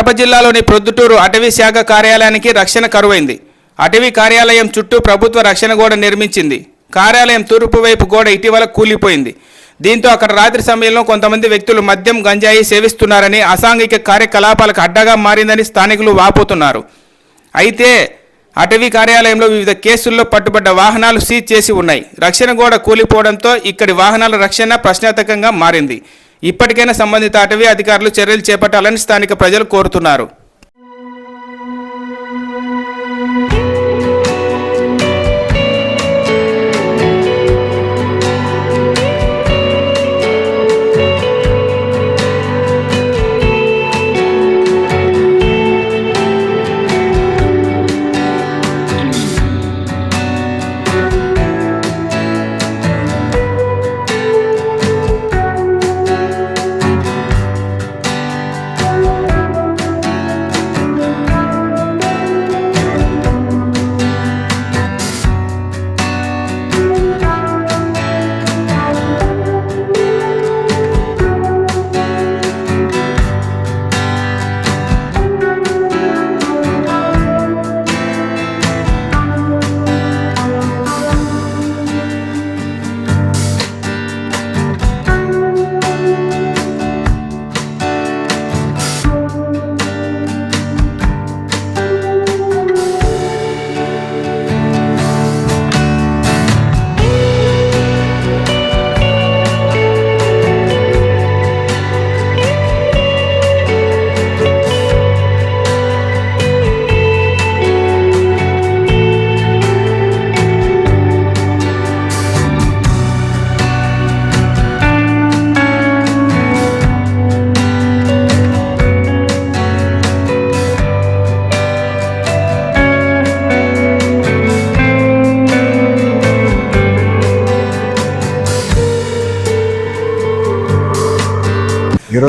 కడప జిల్లాలోని ప్రొద్దుటూరు అటవీ శాఖ కార్యాలయానికి రక్షణ కరువైంది. అటవీ కార్యాలయం చుట్టూ ప్రభుత్వ రక్షణ గోడ నిర్మించింది. కార్యాలయం తూర్పు వైపు గోడ ఇటీవల కూలిపోయింది. దీంతో అక్కడ రాత్రి సమయంలో కొంతమంది వ్యక్తులు మద్యం గంజాయి సేవిస్తున్నారని అసాంఘిక కార్యకలాపాలకు అడ్డగా మారిందని స్థానికులు వాపోతున్నారు. అయితే అటవీ కార్యాలయంలో వివిధ కేసుల్లో పట్టుబడ్డ వాహనాలు సీజ్ చేసి ఉన్నాయి. రక్షణ గోడ కూలిపోవడంతో ఇక్కడి వాహనాల రక్షణ ప్రశ్నార్థకంగా మారింది. ఇప్పటికైనా సంబంధిత అటవీ అధికారులు చర్యలు చేపట్టాలని స్థానిక ప్రజలు కోరుతున్నారు.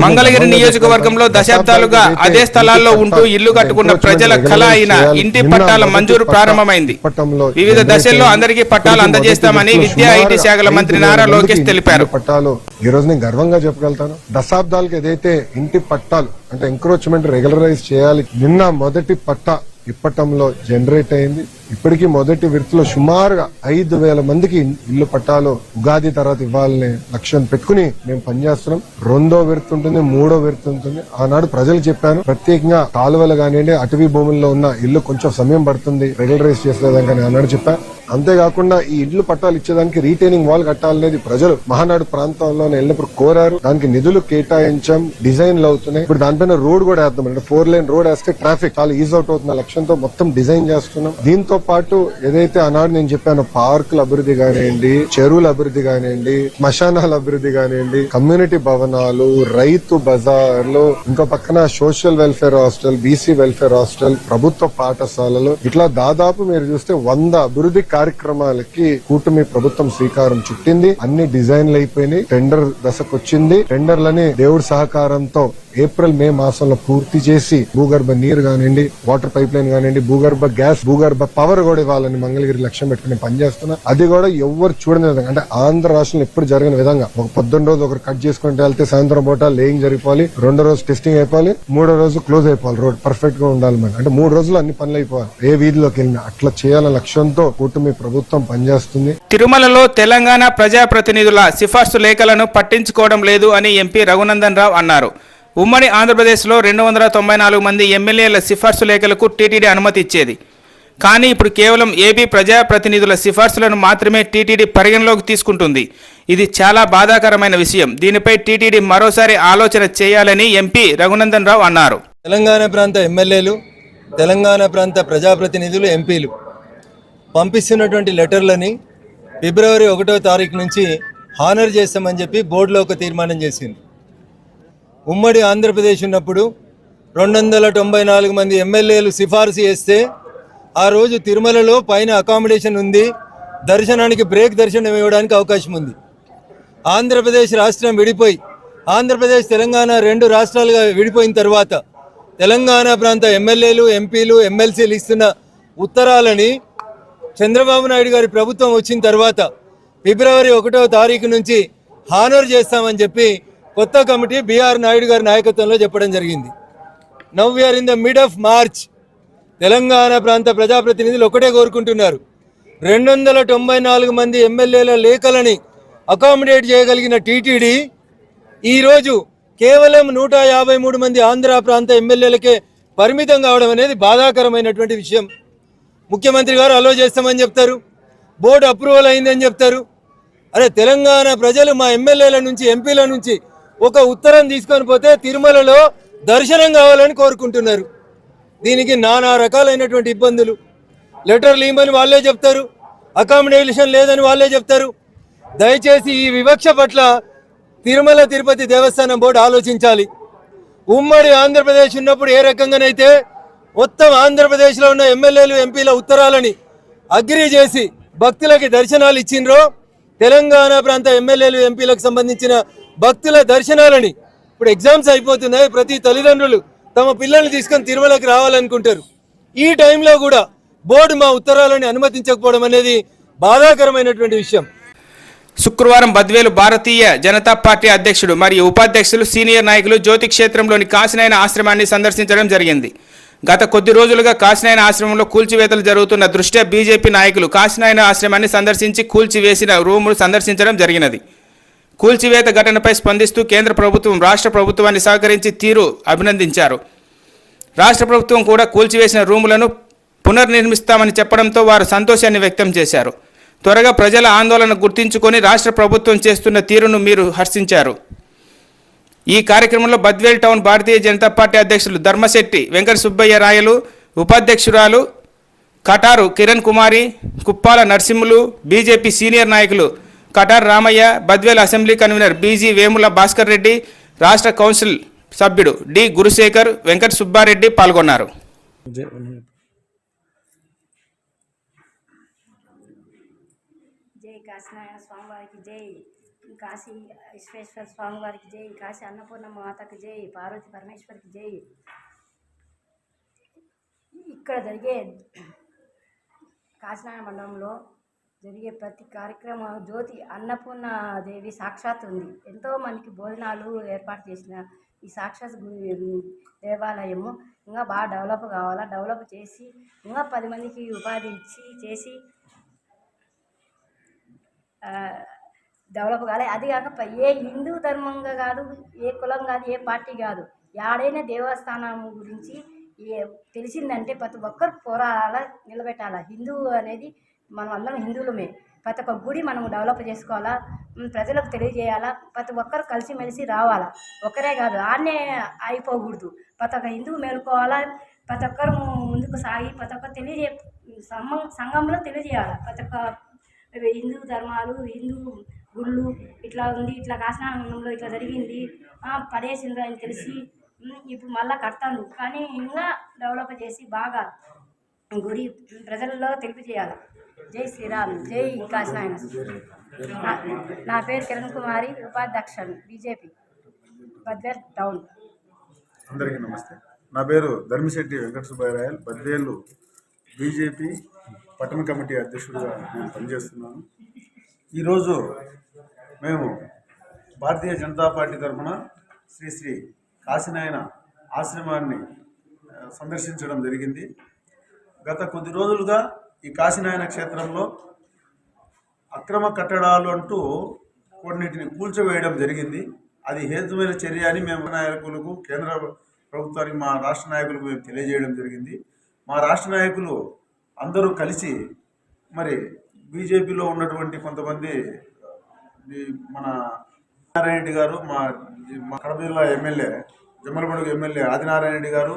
మంగళగిరి నియోజకవర్గంలో దశాబ్దాలుగా అదే స్థలాల్లో ఉంటూ ఇల్లు కట్టుకున్న ప్రజల కళ అయిన ఇంటి పట్టాల మంజూరు ప్రారంభమైంది. వివిధ దశల్లో అందరికీ పట్టాలు అందజేస్తామని విద్యా ఐటీ శాఖల మంత్రి నారా లోకేష్ తెలిపారు. పట్టాలు ఈ రోజు నేను గర్వంగా చెప్పగలుగుతాను. దశాబ్దాలకు ఏదైతే ఇంటి పట్టాలు అంటే ఎంక్రోచ్మెంట్ రెగ్యులరైజ్ చేయాలి నిన్న మొదటి పట్టా ఇప్పటంలో జనరేట్ అయింది. ఇప్పటికీ మొదటి విడతలో సుమారుగా ఐదు వేల మందికి ఇల్లు పట్టాలు ఉగాది తర్వాత ఇవ్వాలనే లక్ష్యం పెట్టుకుని మేము పనిచేస్తున్నాం. రెండో విడత ఉంటుంది మూడో విడత ఉంటుంది. ఆనాడు ప్రజలు చెప్పాను ప్రత్యేకంగా కాలువలు కానివ్వండి అటవీ భూముల్లో ఉన్న ఇల్లు కొంచెం సమయం పడుతుంది రెగ్యులరైజ్ కానీ ఆనాడు చెప్పాను అంతేకాకుండా ఈ ఇల్లు పట్టాలు ఇచ్చేదానికి రీటైనింగ్ వాల్ కట్టాలనేది ప్రజలు మహానాడు ప్రాంతంలో వెళ్ళినప్పుడు కోరారు. దానికి నిధులు కేటాయించాం డిజైన్లు అవుతున్నాయి. ఇప్పుడు దానిపైన రోడ్ కూడా వేద్దాం అంటే ఫోర్ లైన్ రోడ్ వేస్తే ట్రాఫిక్ చాలా ఈజ్ అవుట్ అవుతున్న లక్ష్యంతో మొత్తం డిజైన్ చేస్తున్నాం. దీంతో పాటు ఏదైతే ఆనాడు నేను చెప్పాను పార్కుల అభివృద్ధి కానివ్వండి చెరువుల అభివృద్ధి కానివ్వండి శ్మశానాల అభివృద్ధి కానివ్వండి కమ్యూనిటీ భవనాలు రైతు బజార్లు ఇంకో పక్కన social welfare hostel BC welfare hostel ప్రభుత్వ పాఠశాలలు. ఇట్లా దాదాపు మీరు చూస్తే వంద అభివృద్ధి కార్యక్రమాలకి కూటమి ప్రభుత్వం శ్రీకారం చుట్టింది. అన్ని డిజైన్లు అయిపోయినాయి. టెండర్ దశకు వచ్చింది టెండర్లని దేవుడి సహకారంతో ఏప్రిల్ మే మాసంలో పూర్తి చేసి భూగర్భ నీరు కానివ్వండి వాటర్ పైప్ లైన్ కానివ్వండి భూగర్భ గ్యాస్ భూగర్భ పవర్ కూడా ఇవ్వాలని మంగళగిరి లక్ష్యం పెట్టుకుని పనిచేస్తున్నా. అది కూడా ఎవరు చూడని విధంగా అంటే ఆంధ్ర రాష్ట్రంలో ఎప్పుడు జరిగిన విధంగా ఒక పొద్దున్న రోజు ఒకరు కట్ చేసుకుంటే వెళ్తే సాయంత్రం పూట లేయింగ్ జరిగిపోవాలి రెండో రోజు టెస్టింగ్ అయిపోవాలి మూడో రోజు క్లోజ్ అయిపోవాలి రోడ్ పర్ఫెక్ట్గా ఉండాలి మనం అంటే మూడు రోజులు అన్ని పనులు అయిపోవాలి. ఏ వీధిలోకి వెళ్ళినా అట్లా చేయాలన్న లక్ష్యంతో కూటమి ప్రభుత్వం పనిచేస్తుంది. తిరుమలలో తెలంగాణ ప్రజాప్రతినిధుల సిఫార్సు లేఖలను పట్టించుకోవడం లేదు అని ఎంపీ రఘునందన్ రావు అన్నారు. ఉమ్మడి ఆంధ్రప్రదేశ్లో రెండు వందల తొంభై నాలుగు మంది ఎమ్మెల్యేల సిఫార్సు లేఖలకు టీటీడీ అనుమతి ఇచ్చేది. కానీ ఇప్పుడు కేవలం ఏపీ ప్రజాప్రతినిధుల సిఫార్సులను మాత్రమే టీటీడీ పరిగణలోకి తీసుకుంటుంది. ఇది చాలా బాధాకరమైన విషయం. దీనిపై టీటీడీ మరోసారి ఆలోచన చేయాలని ఎంపీ రఘునందన్ రావు అన్నారు. తెలంగాణ ప్రాంత ఎమ్మెల్యేలు తెలంగాణ ప్రాంత ప్రజాప్రతినిధులు ఎంపీలు పంపిస్తున్నటువంటి లెటర్లని ఫిబ్రవరి ఒకటో తారీఖు నుంచి హానర్ చేస్తామని చెప్పి బోర్డులో ఒక తీర్మానం చేసింది. ఉమ్మడి ఆంధ్రప్రదేశ్ ఉన్నప్పుడు రెండు వందల తొంభై నాలుగు మంది ఎమ్మెల్యేలు సిఫార్సు చేస్తే ఆ రోజు తిరుమలలో పైన అకామిడేషన్ ఉంది. దర్శనానికి బ్రేక్ దర్శనం ఇవ్వడానికి అవకాశం ఉంది. ఆంధ్రప్రదేశ్ రాష్ట్రం విడిపోయి ఆంధ్రప్రదేశ్ తెలంగాణ రెండు రాష్ట్రాలుగా విడిపోయిన తర్వాత తెలంగాణ ప్రాంత ఎమ్మెల్యేలు ఎంపీలు ఎమ్మెల్సీలు ఇస్తున్న ఉత్తరాలని చంద్రబాబు నాయుడు గారి ప్రభుత్వం వచ్చిన తర్వాత ఫిబ్రవరి ఒకటో తారీఖు నుంచి హానర్ చేస్తామని చెప్పి కొత్త కమిటీ బీఆర్ నాయుడు గారి నాయకత్వంలో చెప్పడం జరిగింది. Now we're in the mid of March. Telangana ప్రాంత ప్రజాప్రతినిధులు ఒకటే కోరుకుంటున్నారు. రెండు వందల తొంభై నాలుగు మంది ఎమ్మెల్యేల లేఖలని అకామిడేట్ చేయగలిగిన టీటీడీ ఈరోజు కేవలం నూట యాభై మూడు మంది ఆంధ్ర ప్రాంత ఎమ్మెల్యేలకే పరిమితం కావడం అనేది బాధాకరమైనటువంటి విషయం. ముఖ్యమంత్రి గారు అలో చేస్తామని చెప్తారు. బోర్డు అప్రూవల్ అయిందని చెప్తారు. అరే తెలంగాణ ప్రజలు మా ఎమ్మెల్యేల నుంచి ఎంపీల నుంచి ఒక ఉత్తరం తీసుకొని పోతే తిరుమలలో దర్శనం కావాలని కోరుకుంటున్నారు. దీనికి నానా రకాలైనటువంటి ఇబ్బందులు. లెటర్లు ఇవ్వమని వాళ్ళే చెప్తారు. అకామిడేషన్ లేదని వాళ్ళే చెప్తారు. దయచేసి ఈ వివక్ష పట్ల తిరుమల తిరుపతి దేవస్థానం బోర్డు ఆలోచించాలి. ఉమ్మడి ఆంధ్రప్రదేశ్ ఉన్నప్పుడు ఏ రకంగానైతే మొత్తం ఆంధ్రప్రదేశ్లో ఉన్న ఎమ్మెల్యేలు ఎంపీల ఉత్తరాలని అగ్రి చేసి భక్తులకి దర్శనాలు ఇచ్చిండ్రో తెలంగాణ ప్రాంత ఎమ్మెల్యేలు ఎంపీలకు సంబంధించిన భక్తుల దర్శనాలని. ఇప్పుడు ఎగ్జామ్స్ అయిపోతున్నాయి ప్రతి తల్లిదండ్రులు తమ పిల్లల్ని తీసుకొని తిరుమలకి రావాలనుకుంటారు. ఈ టైంలో కూడా బోర్డు మా ఉత్తరాలని అనుమతించకపోవడం అనేది బాధాకరమైనటువంటి విషయం. శుక్రవారం బద్వేలు భారతీయ జనతా పార్టీ అధ్యక్షుడు మరియు ఉపాధ్యక్షులు సీనియర్ నాయకులు జ్యోతి క్షేత్రంలోని కాశీనాయన ఆశ్రమాన్ని సందర్శించడం జరిగింది. గత కొద్ది రోజులుగా కాశీనాయన ఆశ్రమంలో కూల్చివేతలు జరుగుతున్న దృష్ట్యా బీజేపీ నాయకులు కాశీనాయన ఆశ్రమాన్ని సందర్శించి కూల్చివేసిన రూములు సందర్శించడం జరిగినది. కూల్చివేత ఘటనపై స్పందిస్తూ కేంద్ర ప్రభుత్వం రాష్ట్ర ప్రభుత్వాన్ని సహకరించి తీరు అభినందించారు. రాష్ట్ర ప్రభుత్వం కూడా కూల్చివేసిన రూములను పునర్నిర్మిస్తామని చెప్పడంతో వారు సంతోషాన్ని వ్యక్తం చేశారు. త్వరగా ప్రజల ఆందోళన గుర్తించుకొని రాష్ట్ర ప్రభుత్వం చేస్తున్న తీరును మీరు హర్షించారు. ఈ కార్యక్రమంలో బద్వేల్ టౌన్ భారతీయ జనతా పార్టీ అధ్యక్షులు ధర్మశెట్టి వెంకట సుబ్బయ్య రాయలు ఉపాధ్యక్షురాలు కటారు కిరణ్ కుమారి కుప్పాల నరసింహులు బీజేపీ సీనియర్ నాయకులు Katar Ramaiah Badvel assembly convener B G Vemula Bhaskar Reddy రాష్ట్ర కౌన్సిల్ సభ్యుడు డి గురుశేఖర్ వెంకట సుబ్బారెడ్డి పాల్గొన్నారు. జై కాశీనారాయణ స్వామివారికి జై. కాశీ విశ్వేశ్వర స్వామివారికి జై. కాశీ అన్నపూర్ణ మాతకు జై. పార్వతి పరమేశ్వరికి జై. ఇక్కడ జరిగే కాశీనారాయణ మండలంలో జరిగే ప్రతి కార్యక్రమం జ్యోతి అన్నపూర్ణ దేవి సాక్షాత్ ఉంది. ఎంతో మందికి భోజనాలు ఏర్పాటు చేసిన ఈ సాక్షాత్ గు- దేవాలయము ఇంకా బాగా డెవలప్ కావాలా? డెవలప్ చేసి ఇంకా పది మందికి ఉపాధి ఇచ్చి చేసి డెవలప్ కాలే. అది కాక ఏ హిందూ ధర్మంగా కాదు ఏ కులం కాదు ఏ పార్టీ కాదు యాడైనా దేవస్థానం గురించి ఏ తెలిసిందంటే ప్రతి ఒక్కరు పోరాడాల నిలబెట్టాలా? హిందూ అనేది మనం అందరం హిందువులమే. ప్రతి ఒక్క గుడి మనం డెవలప్ చేసుకోవాలా? ప్రజలకు తెలియజేయాలా? ప్రతి ఒక్కరు కలిసిమెలిసి రావాలా? ఒక్కరే కాదు ఆడనే అయిపోకూడదు. ప్రతి ఒక్క హిందువు మేలుకోవాలా? ప్రతి ఒక్కరు ముందుకు సాగి ప్రతి ఒక్కరు తెలియజే సంఘం సంఘంలో తెలియజేయాలి? ప్రతి ఒక్క హిందూ ధర్మాలు హిందూ గుళ్ళు ఇట్లా ఉంది ఇట్లా కాశీనాథంలో ఇట్లా జరిగింది పడేసింది పడేసిండ్రు అని తెలిసి ఇప్పుడు మళ్ళా కడతాను కానీ ఇంకా డెవలప్ చేసి బాగా గుడి ప్రజల్లో తెలిపి చేయాలి జై శ్రీరామ్ జై కాశీనాయన నా- నా పేరు కిరణ్ కుమారి ఉపాధ్యక్షుడు బీజేపీ. బద్వేల్ టౌన్. అందరికీ నమస్తే. నా పేరు ధర్మిశెట్టి వెంకట సుబ్బారాయల్ బద్వేలు బీజేపీ పట్టణ కమిటీ అధ్యక్షుడిగా నేను పనిచేస్తున్నాను. ఈరోజు మేము భారతీయ జనతా పార్టీ తరఫున శ్రీ శ్రీ కాశీనాయన ఆశ్రమాన్ని సందర్శించడం జరిగింది. గత కొద్ది రోజులుగా ఈ కాశీనాయన క్షేత్రంలో అక్రమ కట్టడాలు అంటూ కొన్నిటిని కూల్చివేయడం జరిగింది. అది హేతుమైన చర్య అని మేము నాయకులకు కేంద్ర ప్రభుత్వానికి మా రాష్ట్ర నాయకులకు మేము తెలియజేయడం జరిగింది. మా రాష్ట్ర నాయకులు అందరూ కలిసి మరి బీజేపీలో ఉన్నటువంటి కొంతమంది మన నారాయణ రెడ్డి గారు మా మా కడప జిల్లా ఎమ్మెల్యే జమ్మలమడుగు ఎమ్మెల్యే ఆదినారాయణ రెడ్డి గారు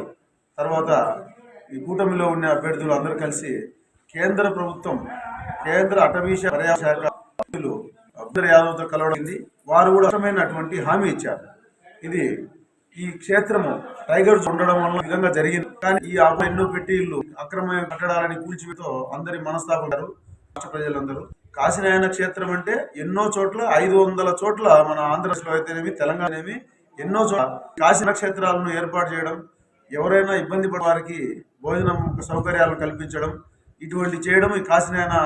తర్వాత ఈ కూటమిలో ఉన్న అభ్యర్థులు అందరూ కలిసి కేంద్ర ప్రభుత్వం కేంద్ర అటవీ శాఖ మంత్రులు అబ్దుల్ యాదవ్తో కలవడింది వారు కూడా అవసరమైనటువంటి హామీ ఇచ్చారు. ఇది ఈ క్షేత్రము టైగర్ ఉండడం వల్ల విధంగా జరిగింది. కానీ ఈ ఆప ఎన్నో పెట్టి ఇల్లు అక్రమమైన కట్టడాలని కూల్చివేతో అందరి మనస్తాపడ్డారు రాష్ట్ర ప్రజలందరూ. కాశీనాయన క్షేత్రం అంటే ఎన్నో చోట్ల ఐదు వందల చోట్ల మన ఆంధ్రప్రదేశ్లో అయితేనేమి తెలంగాణనేమి ఎన్నో చోట్ల కాశీ క్షేత్రాలను ఏర్పాటు చేయడం ఎవరైనా ఇబ్బంది పడే వారికి భోజనం సౌకర్యాలను కల్పించడం ఇటువంటి చేయడం ఈ కాశీనాయన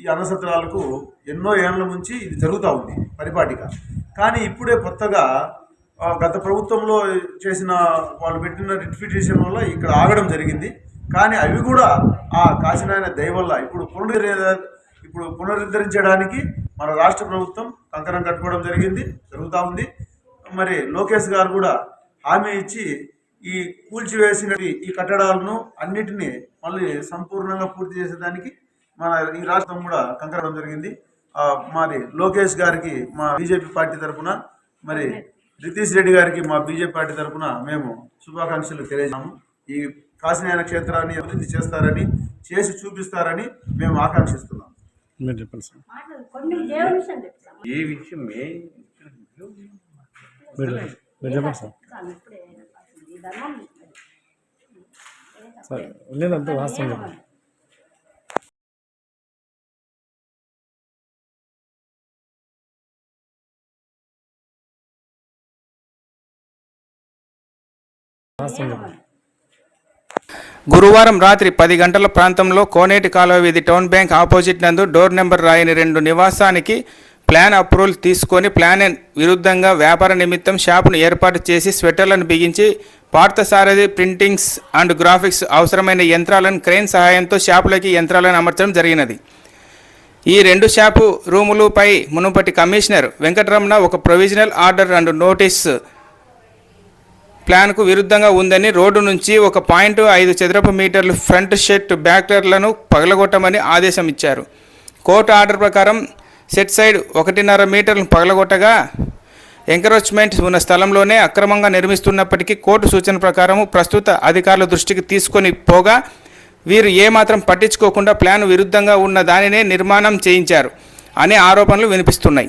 ఈ అన్నసత్రాలకు ఎన్నో ఏళ్ళ నుంచి ఇది జరుగుతూ ఉంది పరిపాటిగా కానీ ఇప్పుడే కొత్తగా గత ప్రభుత్వంలో చేసిన వాళ్ళు పెట్టిన రిట్ వల్ల ఇక్కడ ఆగడం జరిగింది. కానీ అవి కూడా ఆ కాశీనాయన దయ వల్ల ఇప్పుడు పునరుద్ధరి ఇప్పుడు పునరుద్ధరించడానికి మన రాష్ట్ర ప్రభుత్వం కంకణం కట్టుకోవడం జరిగింది జరుగుతూ ఉంది. మరి లోకేష్ గారు కూడా హామీ ఇచ్చి ఈ కూల్చివేసిన ఈ కట్టడాలను అన్నిటినీ మళ్ళీ సంపూర్ణంగా పూర్తి చేసేదానికి మన ఈ రాష్ట్రం కూడా కంకరడం జరిగింది. ఆ, మరి లోకేష్ గారికి మా బీజేపీ పార్టీ తరఫున మరి రితీష్ రెడ్డి గారికి మా బీజేపీ పార్టీ తరఫున మేము శుభాకాంక్షలు తెలియజేస్తాము. ఈ కాశీనాయన క్షేత్రాన్ని అభివృద్ధి చేస్తారని చేసి చూపిస్తారని మేము ఆకాంక్షిస్తున్నాం. ఏ విషయం ధర్మం లేదంతా వాస్తవం వాస్తవం చెప్పండి. గురువారం రాత్రి పది గంటల ప్రాంతంలో కోనేటి కాలువ వీధి టౌన్ బ్యాంక్ ఆపోజిట్ నందు డోర్ నెంబర్ రాయని రెండు నివాసానికి ప్లాన్ అప్రూవల్ తీసుకొని ప్లాన్ విరుద్ధంగా వ్యాపార నిమిత్తం షాపును ఏర్పాటు చేసి స్వెటర్లను బిగించి పార్థసారథి ప్రింటింగ్స్ అండ్ గ్రాఫిక్స్ అవసరమైన యంత్రాలను క్రెయిన్ సహాయంతో షాపులకి యంత్రాలను అమర్చడం జరిగినది. ఈ రెండు షాపు రూములపై మునుపటి కమిషనర్ వెంకటరమణ ఒక ప్రొవిజనల్ ఆర్డర్ అండ్ నోటీస్ ప్లాన్కు విరుద్ధంగా ఉందని రోడ్డు నుంచి ఒక పాయింట్ ఐదు చదరపు మీటర్లు ఫ్రంట్ షెట్ బ్యాక్టర్లను పగలగొట్టమని ఆదేశం ఇచ్చారు కోర్టు ఆర్డర్ ప్రకారం సెట్ సైడ్ ఒకటిన్నర మీటర్లను పగలగొట్టగా ఎంకరోచ్మెంట్ ఉన్న స్థలంలోనే అక్రమంగా నిర్మిస్తున్నప్పటికీ కోర్టు సూచన ప్రకారం ప్రస్తుత అధికారుల దృష్టికి తీసుకొని పోగా వీరు ఏమాత్రం పట్టించుకోకుండా ప్లాన్ విరుద్ధంగా ఉన్న దానినే నిర్మాణం చేయించారు అనే ఆరోపణలు వినిపిస్తున్నాయి.